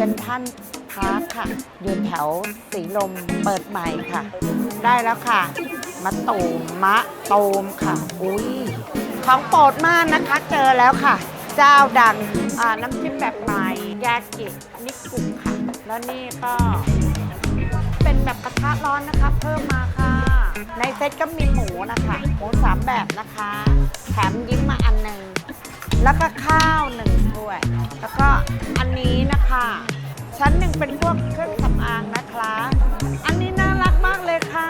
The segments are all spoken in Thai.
เซ็นทรัลพาร์คค่ะ อยู่แถวสีลมเปิดใหม่ค่ะ ได้แล้วค่ะ มาตูมมะตูมค่ะ อุ้ยของโปรดมากนะคะ เจอแล้วค่ะ เจ้าดังน้ำจิ้มแบบใหม่ยากินิกุค่ะ แล้วนี่ก็เป็นแบบกระทะร้อนนะคะ เพิ่มมาค่ะ ในเซ็ตก็มีหมูนะคะ หมูสามแบบนะคะ แถมยิ้มมาอันหนึ่ง แล้วก็ข้าวหนึ่งถ้วย แล้วก็อันนี้นะคะ ชั้นหนึ่งเป็นพวกเครื่องสำอางนะคะ อันนี้น่ารักมากเลยค่ะ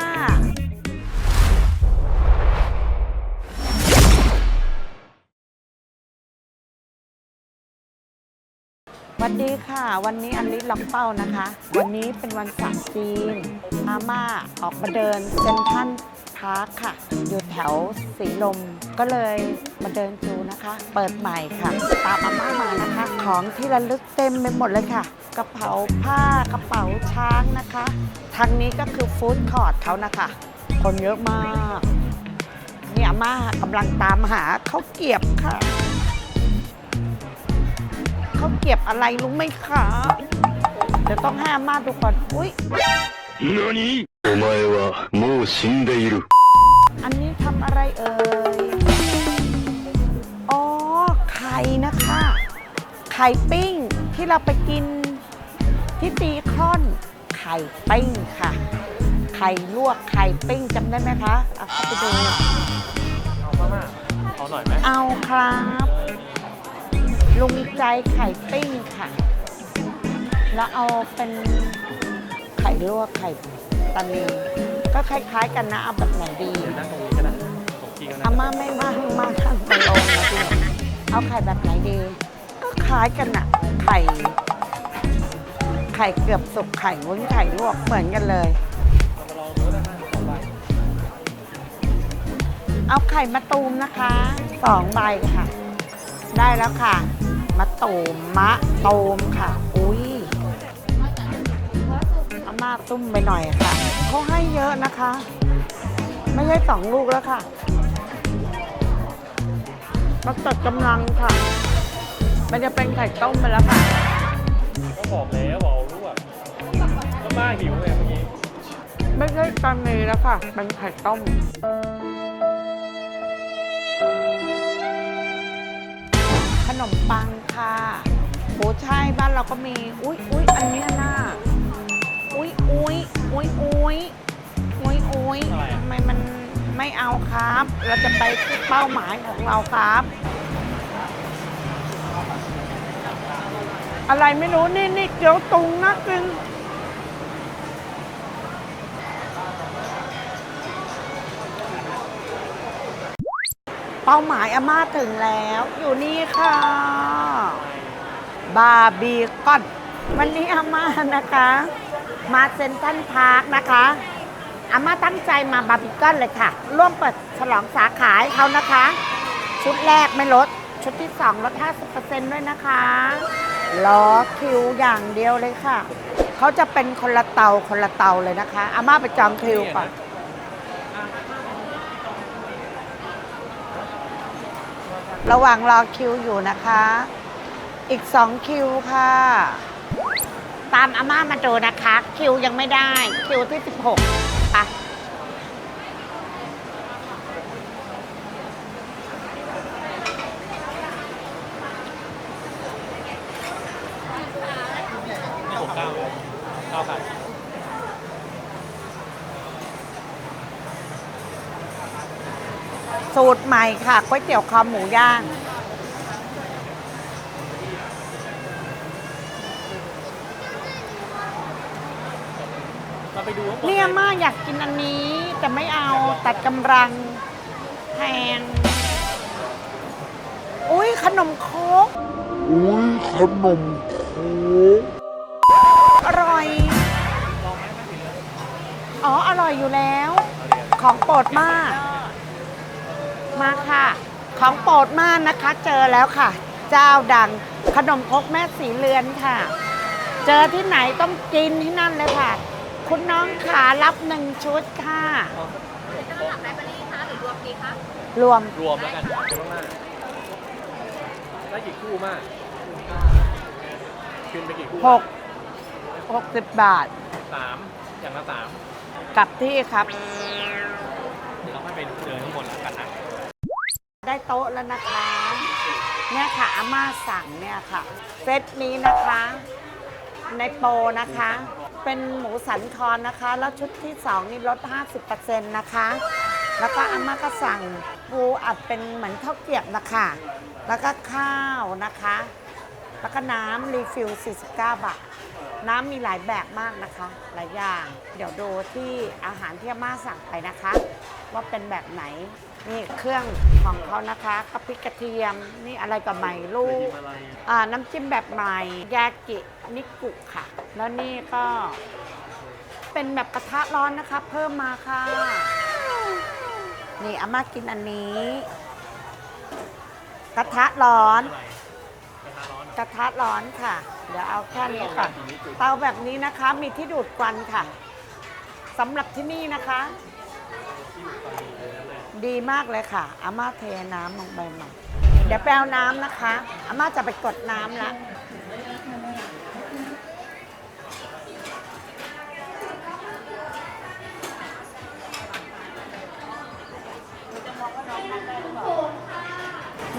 สวัสดีค่ะ วันนี้อันลิศลำเป้านะคะ วันนี้เป็นวันศาสตร์จีนอาม่าออกมาเดินเซนทรัลพาร์คค่ะอยู่ ถวสีลม ก็เลยมาเดินดูนะคะ เปิดใหม่ค่ะ ตามอาม่ามานะคะ ของที่ระลึกเต็มไปหมดเลยค่ะ กระเป๋าผ้ากระเป๋าช้างนะคะ ทางนี้ก็คือฟู้ดคอร์ทเขานะคะ คนเยอะมากนี่อาม่ากำลังตามหาข้าวเกรียบค่ะ เขาเก็บอะไรรู้ไหมคะ เดี๋ยวต้องให้อาม่าดูก่อน อุ้ย 何お前はもう死んでいる。 อันนี้ทำอะไรเอ่ย อ๋อ ไข่นะคะ ไข่ปิ้งที่เราไปกินที่ตีคอน ไข่ปิ้งค่ะ ไข่ลวกไข่ปิ้งจำได้ไหมคะเอาเข้าไปดู เอามากๆเอาหน่อยไหมเอาครับ ลุงใจไข่ปิ้งค่ะ แล้วเอาเป็นไข่ลวกไข่ตานี ก็คล้ายๆกันนะเอาแบบไหนดีเดี๋ยวนั่งตรงนี้ก็ได้ตรงที่ก็ได้อาม่าไม่ว่างมากข้างตะลงนะพี่เอาไข่แบบไหนดี ก็คล้ายกันอะไข่ ไข่เกือบสุกไข่วุ้นไข่ลวกเหมือนกันเลยเรามาลองดูก็ได้นะสองใบเอาไข่มาตูมนะคะสองใบค่ะ ได้แล้วค่ะ มาตูมมะตูมค่ะาม่าตุ้มไปหน่อยค่ะเขาให้เยอะนะคะ ไม่ใช่สองลูกแล้วค่ะมาตัดกำลังค่ะ มันจะเป็นไข่ต้มไปแล้วค่ะก็บอกแล้วบอกเอาลวกก็ป้าหิวไงเมื่อกี้ไม่ใช่ตอนนี้แล้วค่ะเป็นไข่ต้มขนมปังค่ะโหใช่บ้านเราก็มี อุ๊ยอุ๊ยอันเนี้ยน่า อุ๊ยอุ๊ยอุ๊ยอุ๊ยอุ๊ยทำไมมันไม่เอาครับ เราจะไปที่เป้าหมายของเราครับ อะไรไม่รู้นี่นี่เกี๊ยวตุงนะกินเป้าหมายอาม่าถึงแล้ว อยู่นี่ค่ะ บาร์บีคอนวันนี้อาม่านะคะ มาเซ็นทรัลพาร์คนะคะอาม่าตั้งใจมาบาร์บีคอนเลยค่ะ ร่วมเปิดฉลองสาขาให้เขานะคะ ชุดแรกไม่ลด ชุดที่ 2 ลด 50%ด้วยนะคะรอคิวอย่างเดียวเลยค่ะ เขาจะเป็นคนละเตาคนละเตาเลยนะคะ อาม่าไปจองคิวก่อนระหว่างรอคิวอยู่นะคะ อีก 2 คิวค่ะ ตามอาม่ามาดูนะคะ คิวยังไม่ได้ คิวที่ 16ค่ะนี่ผมเก้าเก้าพันสูตรใหม่ค่ะก๋วยเตี๋ยวคอหมูย่าง เราไปดูว่าเนี่ยอาม่าอยากกินอันนี้ แต่ไม่เอาตัดกำลังแพงอุ้ยขนมโคกอุ้ยขนมโคกอร่อย อ๋อ อร่อยอยู่แล้ว ของโปรดมาก มาค่ะ ของโปรดมากนะคะ เจอแล้วค่ะ เจ้าดังขนมครกแม่สีเรือนค่ะ เจอที่ไหนต้องกินที่นั่นเลยค่ะ คุณน้องขารับหนึ่งชุดค่ะรวมรวมแล้วกันเดี๋ยวมากๆได้กี่คู่มากขึ้นไปกี่คู่หก60บาทสามอย่างละสามกลับที่ครับ เดี๋ยวเราค่อยไปเดินข้างบนแล้วกันนะ ได้โต๊ะแล้วนะคะ เนี่ยค่ะอาม่าสั่งเนี่ยค่ะ เซตนี้นะคะ ในโปรนะคะ เป็นหมูสันคอนะคะ แล้วชุดที่ 2 นี่ลด 50%นะคะ แล้วก็อาม่าก็สั่งปูอัดเป็นเหมือนข้าวเกรียบนะคะ แล้วก็ข้าวนะคะ แล้วก็น้ำรีฟิล 49 บาท น้ำมีหลายแบบมากนะคะ หลายอย่าง เดี๋ยวดูที่อาหารที่อาม่าสั่งไปนะคะ ว่าเป็นแบบไหน นี่เครื่องของเขานะคะกะปิกระเทียม นี่อะไรกับใหม่ลูกอ่าน้ำจิ้มแบบใหม่ ยากินิกุค่ะ แล้วนี่ก็เป็นแบบกระทะร้อนนะคะ เพิ่มมาค่ะ นี่อาม่ากินอันนี้ กระทะร้อน กระทะร้อนค่ะ เดี๋ยวเอาแค่นี้ก่อนเตาแบบนี้นะคะ มีที่ดูดควันค่ะสำหรับที่นี่นะคะ ดีมากเลยค่ะอาม่าเทน้ำลงไปหน่อยเดี๋ยวไปเอาน้ำนะคะอาม่าจะไปกดน้ำละ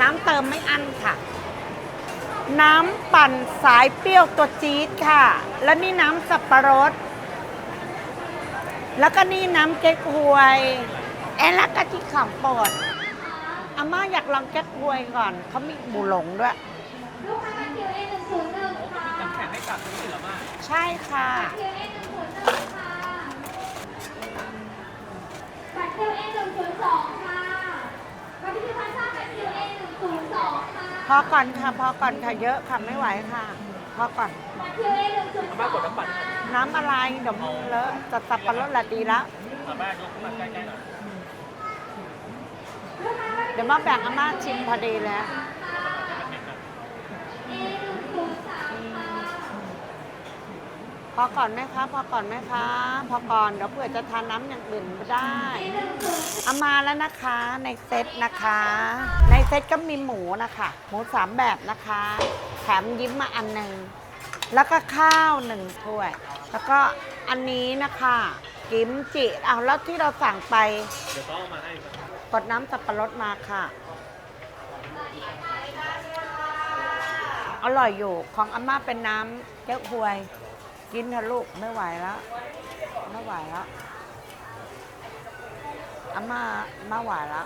น้ำเติมไม่อั้นค่ะ น้ำปั่นสายเปรี้ยวตัวจี๊ดค่ะ แล้วนี่น้ำสับปะรด แล้วก็นี่น้ำเก๊กฮวย แอนแล้วก็ที่ของโปรดอาม่าอยากลองเก๊กฮวยก่อน เขามีหมูหลงด้วย ลูกค้าคิวเอหนึ่งศูนย์หนึ่งค่ะน้ำแข็งให้กลับนี่เหรอมาใช่ค่ะคิวเอหนึ่งศูนย์หนึ่งค่ะบัตรคิวเอหนึ่งศูนย์สองค่ะบัตรพิพิธภัณฑ์ชาติบัตรคิวเอหนึ่งศูนย์สองค่ะ พอก่อนค่ะ พอก่อนค่ะเยอะค่ะไม่ไหวค่ะ พอก่อนบัตรคิวเอหนึ่งศูนย์สมาอกดน้ำปั่นหน่อยน้ำอะไรเดี๋ยวมึงเลอะจะสับปะรดละดีแล้วเอาแม่ยกขึ้นมาใกล้ๆหน่อย เดี๋ยวมาแบ่งอาม่าชิมพอดีแล้ว อก่อนไหมคะ พอก่อนไหมคะ พอก่อนเดี๋ยวเผื่อจะทานน้ำอย่างอื่นไม่ได้เอามาแล้วนะคะในเซตนะคะ ในเซตก็มีหมูนะคะ หมูสามแบบนะคะ แถมยิ้มมาอันหนึ่งแล้วก็ข้าวหนึ่งถ้วย แล้วก็อันนี้นะคะกิมจิเอาแล้วที่เราสั่งไปเดี๋ยวต้องเอามาให้กดน้ำสับปะรดมาค่ะ อร่อยอยู่ของอาม่าเป็นน้ำเก๊กฮวย กินเถอะลูกไม่ไหวแล้วไม่ไหวแล้วอาม่าไม่ไหวแล้ว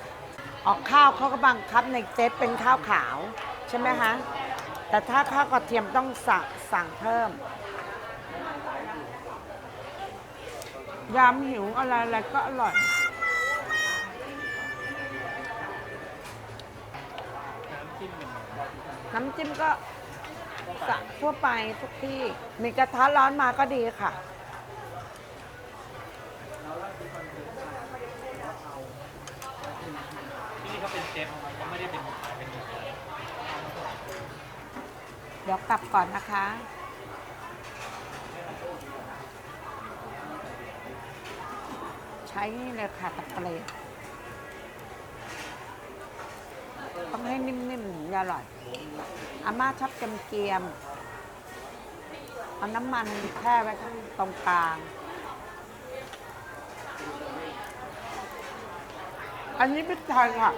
ออกข้าวเขาก็บังคับในเซตเป็นข้าวขาวใช่ไหมคะแต่ถ้าข้าวกระเทียมต้องสั่งสั่งเพิ่มยำหิวอะไรอะไรก็อร่อยน้ำจิ้มก็ สั่งทั่วไปทุกที่มีกระทะร้อนมาก็ดีค่ะ ที่นี่เขาเป็นเชฟเขาไม่ได้เป็นขายเป็นเดี๋ยวกลับก่อนนะคะ ใช้นี่เลยค่ะตะเปรย์ต้องให้นิ่มๆถึงจะอร่อย อาม่าชอบเกรียมๆเอาน้ำมันแช่ไว้ข้างตรงกลาง อันนี้พริกไทยค่ะ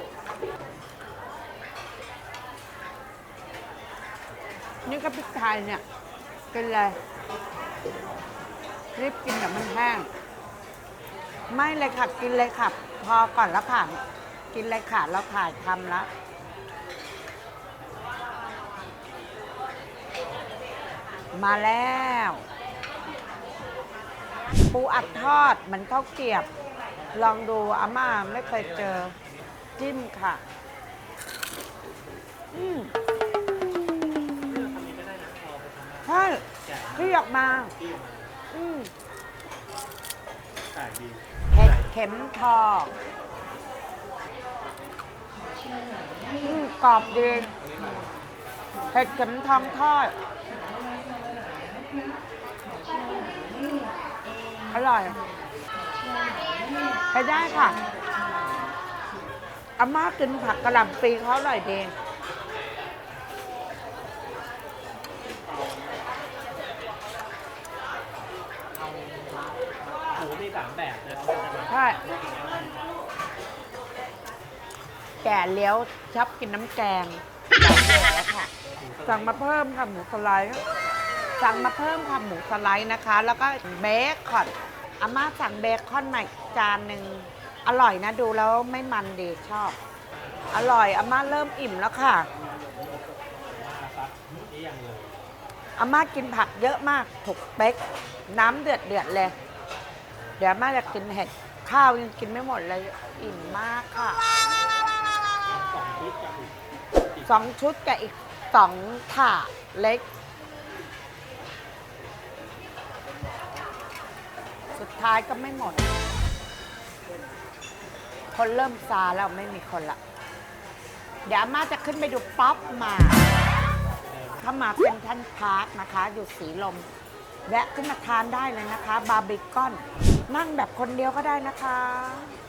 นี่ก็พริกไทยเนี่ย กินเลยรีบกินเดี๋ยวมันแห้ง ไม่เลยค่ะ กินเลยค่ะ พอก่อนแล้วค่ะ กินเลยค่ะ เราถ่ายทำแล้ว มาแล้ว ปูอัดทอดเหมือนข้าวเกรียบ ลองดูอาม่าไม่เคยเจอ จิ้มค่ะ อืมใช่ที่ออกมา อืมเห็ดเข็มทองอืมกรอบดีเห็ดเข็มทองทอด อร่อยไปได้ค่ะอาม่ากินผักกระหล่ำปีเขาอร่อยดีามแบบนะใช่แก่เลี้ยวชอบกินน้ำแกงแล้วค่ะสั่งมาเพิ่มค่ะหมูสไลด์ สั่งมาเพิ่มค่ะหมูสไลด์นะคะ แล้วก็เบคอนอาม่าสั่งเบคอนมาอีกจานหนึ่งอร่อยนะดูแล้วไม่มันดีชอบ อร่อยอาม่าเริ่มอิ่มแล้วค่ะอาม่ากินผักเยอะมากถูกเป๊ก น้ำเดือดเดือดเลย เดี๋ยวอาม่าจะกินเห็ดข้าวยังกินไม่หมดเลยอิ่มมากค่ะสองชุดกับอีกสองชุดกับอีกสองถาดเล็ก ท้ายก็ไม่หมด คนเริ่มซาแล้วไม่มีคนละ เดี๋ยวอาม่าจะขึ้นไปดูป๊อปมา ถ้ามาเป็นท่านพาร์คนะคะ อยู่สีลม แวะขึ้นมาทานได้เลยนะคะ บาร์บีคอน นั่งแบบคนเดียวก็ได้นะคะ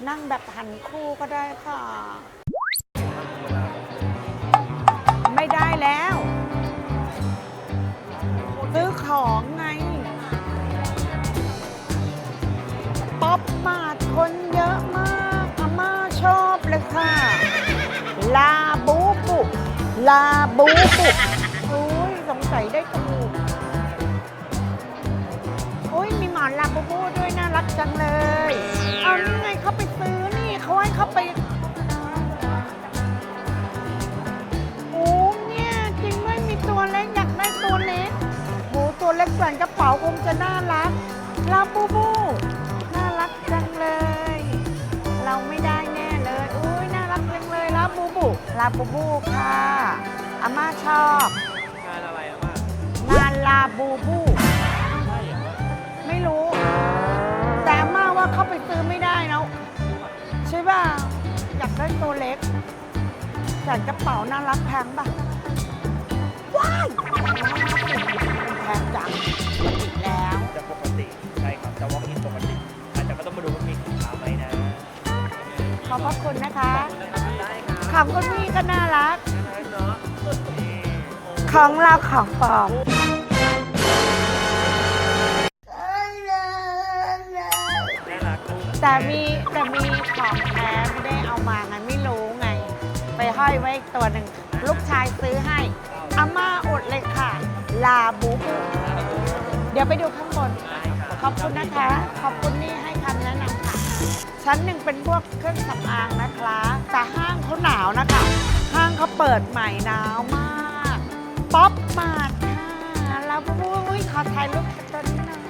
นั่งแบบหันคู่ก็ได้ค่ะ ไม่ได้แล้ว ซื้อของ บูบุโอ้ยสงสัยได้ถูกโอ้ยมีหมอนลาบูบูด้วยน่ารักจังเลยเอานี่ไงเขาไปซื้อนี่เขาให้เขาไปโอ้เนี่ยจริงด้วยมีตัวเล็กอยากได้ตัวเล็กโหตัวเล็กใส่กระเป๋าคงจะน่ารักลาบูบูน่ารักจังเลย เราไม่ได้แน่เลยอุ้ยน่ารักจังเลยลาบูบูลาบูบูค่ะ อาม่าชอบ งานอะไรอะมางานลาบูบู ใช่เหรอไม่รู้ แต่อาม่าว่าเข้าไปซื้อไม่ได้นะใช่ป่ะอยากได้ตัวเล็กใส่กระเป๋าน่ารักแพงป่ะ ว้ายแพงจังอีกแล้ว จะปกติใช่ครับจะ walk in ปกติอาจจะก็ต้องมาดูว่ามีสินค้าไหมนะขอบพระคุณนะคะ ได้ครับ ของคุณพี่ก็น่ารัก ของเราของปลอม น่ารักลูกแต่มีแต่มีของแท้ไม่ได้เอามาไงไม่รู้ไง ไปห้อยไว้อีกตัวหนึ่งลูกชายซื้อให้อาม่าอดเลยค่ะ ลาบูบูเดี๋ยวไปดูข้างบน ขอบคุณนะคะ ขอบคุณนี่ให้คำแนะนำค่ะ ชั้นหนึ่งเป็นพวกเครื่องสำอางนะคะ แต่ห้างเขาหนาวนะคะ ห้างเขาเปิดใหม่หนาวมาก ป๊อปมาดค่ะ แลาบูบูอุ๊ยขอถ่ายรูปกับตัวนี้หน่อย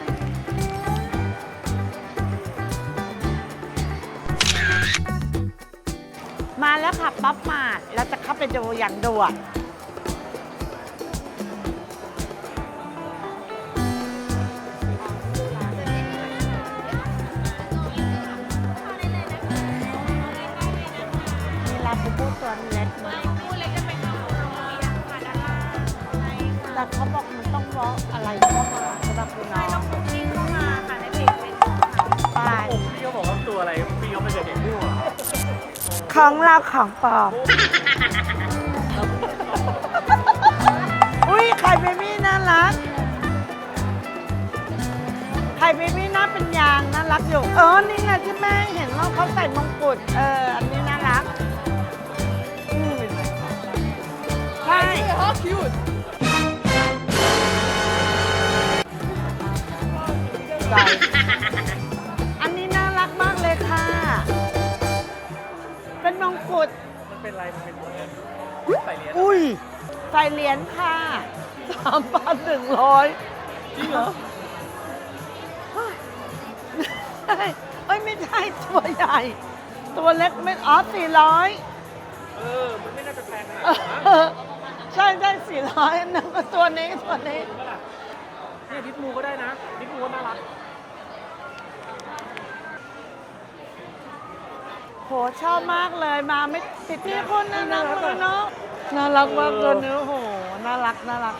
มาแล้วค่ะป๊อปมาดเราจะเข้าไปดูอย่างด่วนมีลาบูบูตัวเเขาบอกมันต้องวอล์กอะไรเข้ามาสำหรับคุณน้องไปผมพี่เขาบอกว่าตัวอะไรพี่เขาไม่เคยเห็นด้วยของเราของปลอมอุ้ยไข่เบบี้น่ารักไข่เบบี้น่าเป็นยางน่ารักอยู่ เออนี่ไงที่แม่เห็นว่าเขาใส่มงกุฎเอออันนี้น่ารักอืมใช่คิว ใส่อันนี้น่ารักมากเลยค่ะ เป็นมงกุฎ มันเป็นอะไรมันเป็นใส่เหรียญอุ้ยใส่เหรียญค่ะสามพันหนึ่งร้อยจริงเหรอเอ้ยไม่ใช่ตัวใหญ่ ตัวเล็กไม่อ๋อสี่ร้อยเออ มันไม่น่าจะแพงขนาดนั้นมั้งใช่ใช่สี่ร้อยนั่นก็ตัวนี้ตัวนี้เมื่อไหร่เนี่ยดิสมูก็ได้นะดิสมูก็น่ารัก โหชอบมากเลยมาไม่ติดที่คนน่ารักเลยเนาะน่ารักมากตัวนี้โอ้โหน่ารักน่ารัก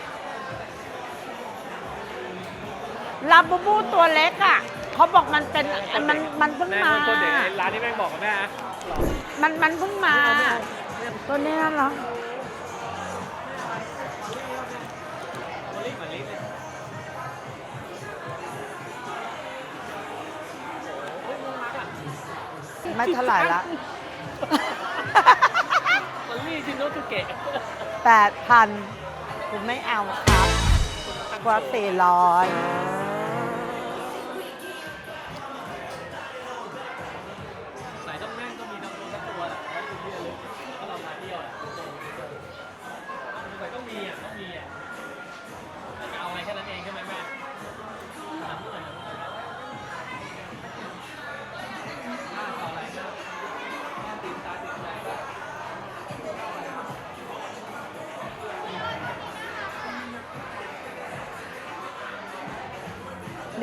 ลาบูบูตัวเล็กอะเขาบอกมันเป็นมันมันเพิ่งแม่มาคนเด็กไอ้ร้านที่แม่งบอกกับแม่อะมันมันเพิ่งมาตัวนี้น่ารัก ไม่เท่าไหร่ละมันลี่ชินโนสุเกะแปดพันคุณไม่เอาครับกว่าสี่ร้อย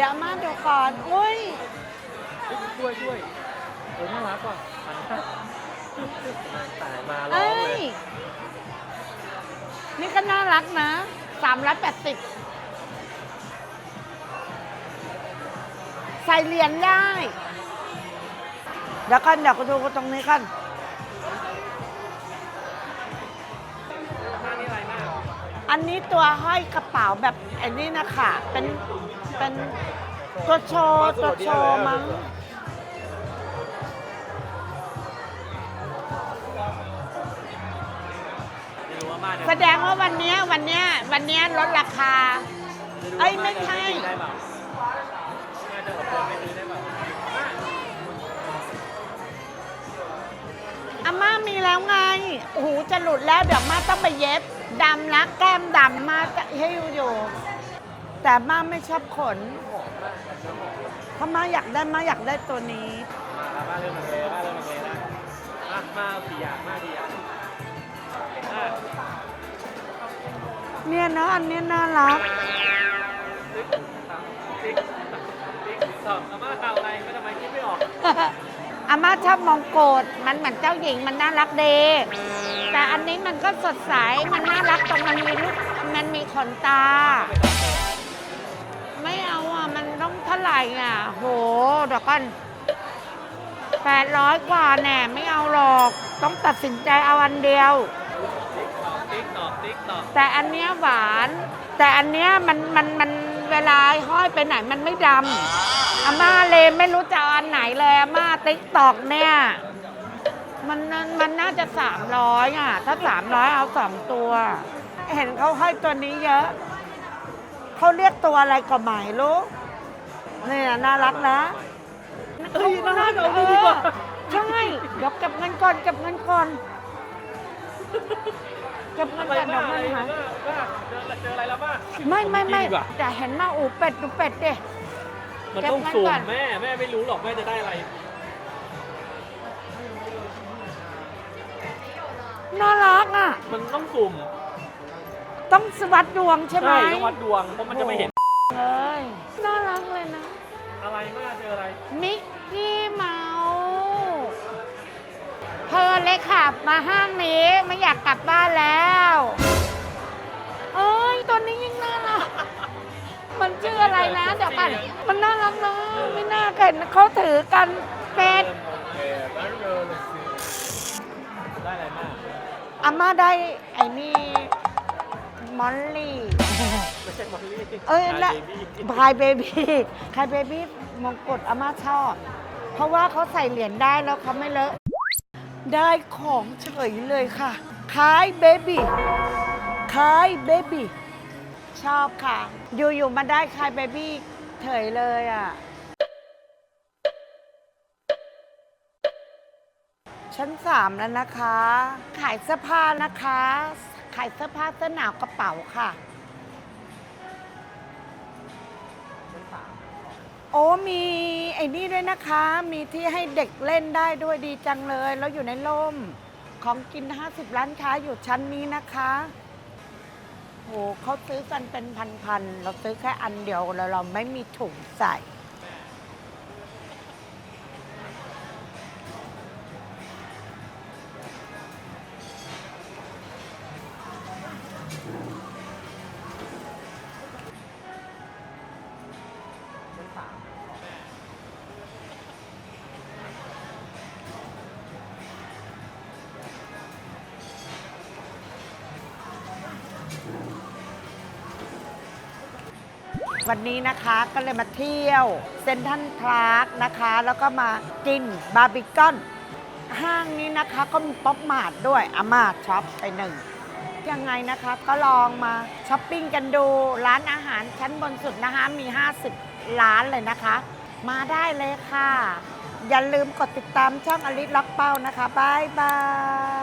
เดี๋ยวมาดูก่อนอุ้ยช่วยช่วยเออน่ารักว่ะหันมาตายมาร้อเอ้งเลยยนี่ก็น่ารักนะสามร้อยแปดสิบใส่เหรียญได้เดี๋ยวกันเดี๋ยวก็ดูตรงนี้กันหน้านี่อะไรมากอันนี้ตัวห้อยกระเป๋าแบบไอ้นี่นะคะเป็น เป็นตัวโชว์ตัวโชว์มั้งไม่รู้ว่ามาเนี่ยแสดงว่าวันเนี้ยวันเนี้ยวันเนี้ยลดราคา เอ้ยไม่ใช่ได้เปล่าน่าจะกับคนไม่ซื้อได้เปล่าอาม่ามีแล้วไงโอ้โหจะหลุดแล้วเดี๋ยวมาต้องไปเย็บดำนะแก้มดำมาจะให้อยู่อยู่ แต่มาไม่ชอบขนถ้ามาอยากได้มาอยากได้ตัวนี้ มาครับมาเริ่มมันเลยมาเริ่มมันเลยนะมามาสี่อย่างมาดีอย่างอะเนี่ยนะอันเนี้ยน่ารัก ติ๊กติ๊กติ๊กสองอาม่าข่าวอะไรไม่ทำไมคิดไม่ออกอาม่าชอบมองโกดมันเหมือนเจ้าหญิงมันน่ารักเดแต่อันนี้มันก็สดใส มันน่ารักตรงมันมีลูกมันมีขนตา ไม่ องเท่าไหร่อะ โหเดี๋ยวก่อนแปดร้อยกว่าแน่ไม่เอาหรอก ต้องตัดสินใจเอาอันเดียว ติ๊กตอกติ๊กตอกแต่อันเนี้ยหวาน แต่อันเนี้ยมันมันมันเวลาห้อยไปไหนมันไม่ดำอาม่าเลยไม่รู้จะเอาอันไหนเลยอาม่าติ๊กตอกเนี่ย มันมันมันน่าจะสามร้อยอะ ถ้าสามร้อยเอาสองตัว เห็นเขาห้อยตัวนี้เยอะ เขาเรียกตัวอะไรก็ไม่รู้ เนี่ยน่ารักนะเฮ้ยน่ารักเอาดีกว่าเออใช่เดี๋ยวเก็บเงินก่อนเก็บเงินก่อนเก็บเงินอะไรก่อนเดี๋บ้ายวอะไรมันหายบ้าบ้าเจอเจออะไรแล้วบ้าไม่ไม่ไม่ดีกว่าแต่เห็นมาอูเป็ดดูเป็ดดิมันต้องเก็บเงินสูก่มอนแม่แม่ไม่รู้หรอกแม่จะได้อะไรน่ารักอะ มันต้องสุ่มต้องสวัสดดวงใช่ไหมใช่ต้องวัดดวงเพราะมันจะไม่เห็น เอ้ยน่ารักเลยนะ อะไรมากเจออะไร มิกกี้เมาส์เธอเลยขับมาห้างนี้ไม่อยากกลับบ้านแล้วเอ้ยตัวนี้ยิ่งน่ารัก มันชื่ออะไรนะเดี๋ยวก่อนมันน่ารักนะไม่น่าเห็นเขาถือกันเป็ดได้อะไรมากอาม่าได้ไอ้นี่มอลลี่ไม่ใช่มอลลี่ เอ้ยและเบบี้พายเบบี้พายเบบี้มงกุฎอาม่าชอบ เพราะว่าเขาใส่เหรียญได้แล้วเขาไม่เลอะ ได้ของเฉยเลยค่ะคล้ายเบบี้คล้ายเบบี้ชอบค่ะ อยู่ๆมาได้คล้ายเบบี้เฉยเลยอะ ชั้นสามแล้วนะคะ ขายเสื้อผ้านะคะ ขายเสื้อผ้าเสื้อหนาวกระเป๋าค่ะ โอ้มีไอ้นี่ด้วยนะคะ มีที่ให้เด็กเล่นได้ด้วยดีจังเลย แล้วอยู่ในร่ม ของกิน 50 ร้านค้าอยู่ชั้นนี้นะคะโหเขาซื้อกันเป็นพันๆ เราซื้อแค่อันเดียวแล้วเราไม่มีถุงใส่ วันนี้นะคะก็เลยมาเที่ยวเซนทันพาร์คนะคะ แล้วก็มากินบาร์บีคอนห้างนี้นะคะก็มีป๊อปมาร์ทด้วยอามาช็อปไปหนึ่งยังไงนะคะก็ลองมาช้อปปิ้งกันดูร้านอาหารชั้นบนสุดนะคะ มี 50 ร้านเลยนะคะ มาได้เลยค่ะ อย่าลืมกดติดตามช่องอลิสล็อกเป้านะคะบายบาย